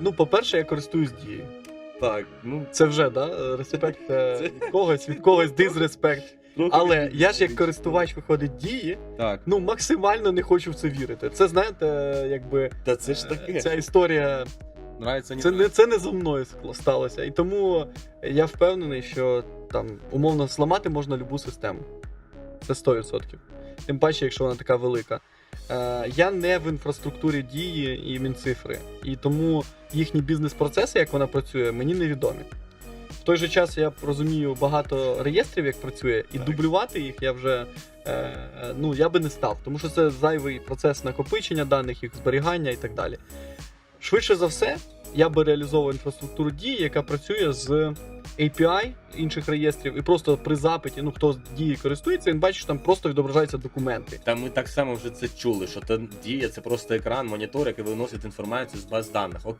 Ну, по-перше, я користуюсь дією. Так, ну Це вже, да? Респект е, Це- від когось, від когось дизреспект. Але я ж як користувач виходить дії, Так, ну максимально не хочу в це вірити. Це знаєте, якби та це ж е, таке. ця історія. Нравиться, не Це не це не зо мною сталося. І тому я впевнений, що там умовно зламати можна любу систему. Це 100%. Тим паче, якщо вона така велика. Е, я не в інфраструктурі дії і мінцифри. І тому їхні бізнес-процеси, як вона працює, мені невідомі. В той же час я розумію багато реєстрів, як працює, і Так. дублювати їх я вже е, ну, я би не став, тому що це зайвий процес накопичення даних, їх зберігання і так далі. Швидше за все, я би реалізовував інфраструктуру дії, яка працює з API інших реєстрів, і просто при запиті, ну хто дії користується, він бачить, що там просто відображаються документи. Та ми так само вже це чули, що та дія це просто екран, монітор, який виносить інформацію з баз даних. Окей.